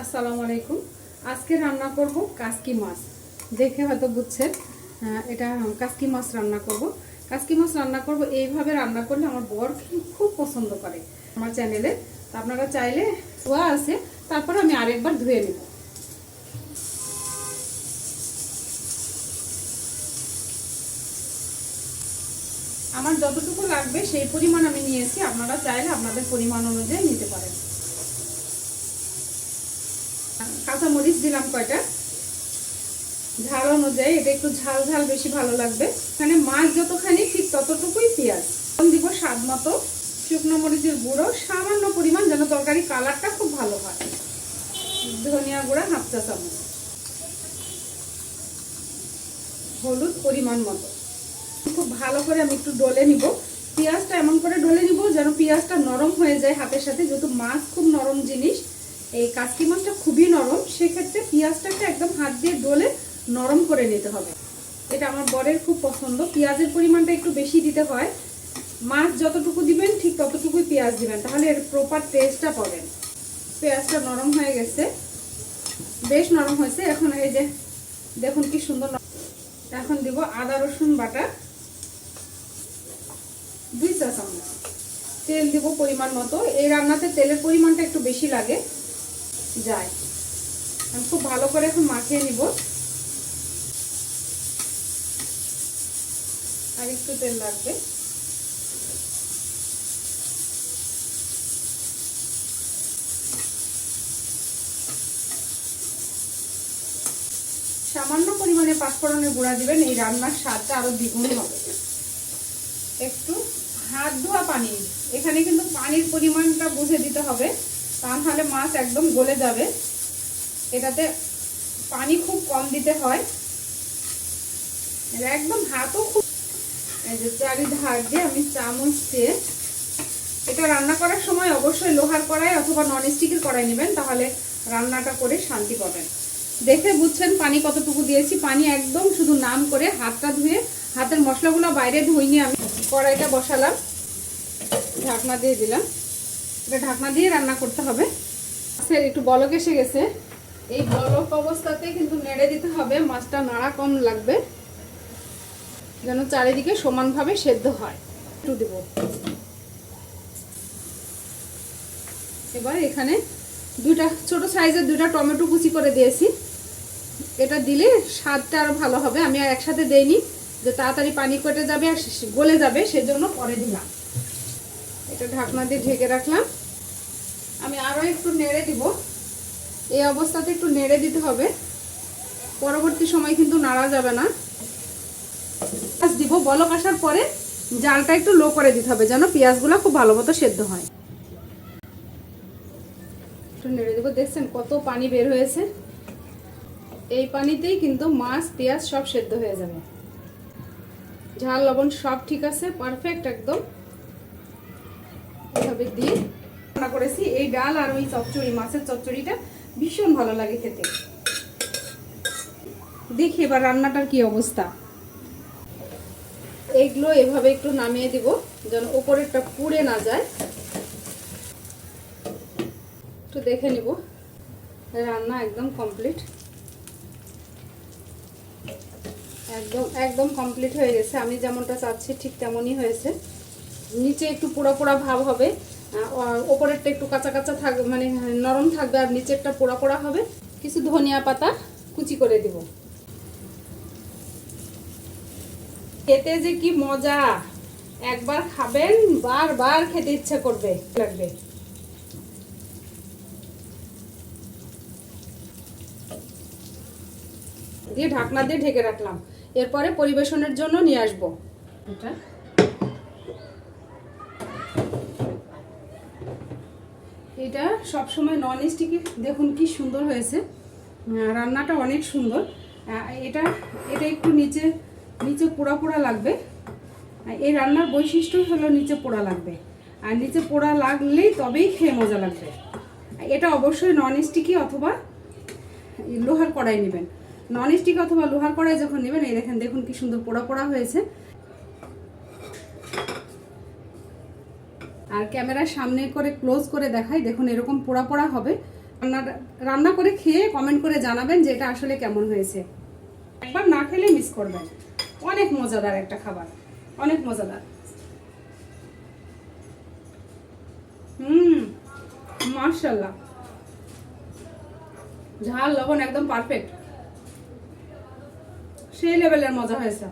আসসালামু আলাইকুম। আজকে রান্না করব কাসকি মাছ। দেখে হয়তো বুঝছেন এটা কাসকি মাছ রান্না করব। কাসকি মাছ রান্না করব, এইভাবে রান্না করলে আমার বর খুব- পছন্দ করে আমার চ্যানেলে। আপনারা চাইলে ধোয়া আছে, তারপর আমি আরেকবার ধুয়ে নেব। আমার যতটুকু লাগবে সেই পরিমাণ আমি নিয়েছি। আপনারা চাইলে আপনাদের পরিমাণ অনুযায়ী নিতে পারেন। কাঁচামরিচ দিলাম কয়টা? ঝাল অনুযায়ী এটা একটু ঝাল ঝাল বেশি ভালো লাগবে। এখানে মাছ যতখানি, ঠিক ততটুকুই পেঁয়াজ। দিব স্বাদ মতো শুকনো মরিচের গুঁড়ো, সামান্য পরিমাণ যেন তরকারি কালারটা খুব ভালো হয়। ধনিয়া গুঁড়া হাফ চা চামচ। হলুদ পরিমাণ মতো। খুব ভালো করে আমি একটু ডলে নিব। পেঁয়াজটা এমন করে ডলে নিব যেন পেঁয়াজটা নরম হয়ে যায় হাতের সাথে, যেহেতু মাছ খুব নরম জিনিস। এই কাসকি মাছটা খুবই নরম, সেক্ষেত্রে পেঁয়াজটাকে একদম হাত দিয়ে ডলে নরম করে নিতে হবে। এটা আমার বরের খুব পছন্দ, পেঁয়াজের পরিমাণটা একটু বেশি দিতে হয়। মাছ যতটুকু দিবেন, ঠিক ততটুকুই পেঁয়াজ দিবেন, তাহলে এর প্রপার টেস্টটা পাবেন। পেঁয়াজটা নরম হয়ে গেছে, বেশ নরম হয়েছে। এখন এই যে, দেখুন কি সুন্দর। এখন দিব আদা, রসুন, বাটা, দুই চা চামচ তেল দিব পরিমাণ মতো। এই রান্নাতে তেলের পরিমাণটা একটু বেশি লাগে। যায় আমি খুব ভালো করে এখন মাখিয়ে নিব। আর একটু তেল লাগবে। সামান্য পরিমাণে পাঁচফোড়নের গুঁড়া দিবেন, এই রান্নার স্বাদটা আরও দ্বিগুণ হবে। একটু হাত ধোয়া পানি। এখানে কিন্তু পানির পরিমাণটা বুঝে দিতে হবে। তা নাহলে মাছ একদম গলে যাবে। এটাতে পানি খুব কম দিতে হয়। একদম হাতও খুব চারিধার দিয়ে আমি চামচ দিয়ে এটা রান্না করার সময় অবশ্যই লোহার কড়াই অথবা নন স্টিকের কড়াই নেবেন, তাহলে রান্নাটা করে শান্তি পাবেন। দেখে বুঝছেন পানি কতটুকু দিয়েছি। পানি একদম শুধু নাম করে হাতটা ধুয়ে হাতের মশলাগুলো বাইরে ধুইনি আমি। কড়াইটা বসালাম। ঢাকনা দিয়ে দিলাম। এটা ঢাকনা দিয়ে রান্না করতে হবে। আচ্ছা একটু বলক এসে গেছে। এই বলক অবস্থাতে কিন্তু নেড়ে দিতে হবে, মাছটা নাড়া কম লাগবে, যেন চারিদিকে সমানভাবে সেদ্ধ হয়। একটু দেব। এবার এখানে দুইটা, ছোট সাইজের দুইটা টমেটো কুচি করে দিয়েছি। এটা দিলে স্বাদটা আরও ভালো হবে। আমি আর একসাথে দেইনি, যে তাড়াতাড়ি পানি কেটে যাবে আর গলে যাবে, সেজন্য পরে দিলাম। এটা ঢাকনা দিয়ে ঢেকে রাখলাম। আমি আরও একটু নেড়ে দিব। এই অবস্থাতে একটু নেড়ে দিতে হবে। পরবর্তী সময় কিন্তু নাড়া যাবে না। পেঁয়াজ দিব, বলক আসার পরে জালটা একটু লো করে দিতে হবে যেন পেঁয়াজগুলো খুব ভালো মতো সেদ্ধ হয়। একটু নেড়ে দেবো, দেখছেন কত পানি বের হয়েছে? এই পানিতেই কিন্তু মাছ, পেঁয়াজ সব সেদ্ধ হয়ে যাবে। ঝাল, লবণ সব ঠিক আছে পারফেক্ট একদম। এভাবে দিয়ে রান্না করেছি, এই ডাল আর ওই চচ্চড়ি, মাছের চচ্চড়িটা ভীষণ ভালো লাগে খেতে। দেখি এবার রান্নাটার কি অবস্থা। এইগুলো এভাবে একটু নামিয়ে দিব, যেন ওপরেরটা পুড়ে না যায়। একটু দেখে নিব। রান্না একদম কমপ্লিট। একদম একদম কমপ্লিট হয়ে গেছে। আমি যেমনটা চাচ্ছি ঠিক তেমনই হয়েছে। নিচে একটু পোড়া পোড়া ভাব হবে। ওপরেরটা একটু কাঁচা কাঁচা থাকবে মানে নরম থাকবে আর নিচেরটা পোড়া পোড়া হবে। কিছু ধনিয়া পাতা কুচি করে দিব। খেতে যে কি মজা! একবার খাবেন, বারবার খেতে ইচ্ছা করবে, লাগবে। দিয়ে ঢাকনা দিয়ে ঢেকে রাখলাম। এরপরে পরিবেশনের জন্য নিয়ে আসব। এটা? এটা সব সময় নন স্টিকে দেখুন কি সুন্দর হয়েছে। রান্নাটা অনেক সুন্দর। এটা এটা একটু নিচে নিচে পোড়া পোড়া লাগবে। এই রান্নার বৈশিষ্ট্য হলো নিচে পোড়া লাগবে। আর নিচে পোড়া লাগলেই তবেই খেয়ে মজা লাগবে। এটা অবশ্যই নন স্টিকি অথবা লোহার কড়াই নেবেন। নন স্টিক অথবা লোহার কড়াই যখন নেবেন, এই দেখেন, দেখুন কি সুন্দর পোড়া পোড়া হয়েছে। আর ক্যামেরার সামনে করে ক্লোজ করে দেখাই। দেখুন, এরকম পোড়া পোড়া হবে। রান্নাটা রান্না করে খেয়ে কমেন্ট করে জানাবেন যে এটা আসলে কেমন হয়েছে। একবার না খেলে মিস করবেন। অনেক মজাদার একটা খাবার। অনেক মজাদার। হুম মার্শাল্লাহ ঝাল, লবণ, একদম পারফেক্ট সেই লেভেলের মজা হয়েছে।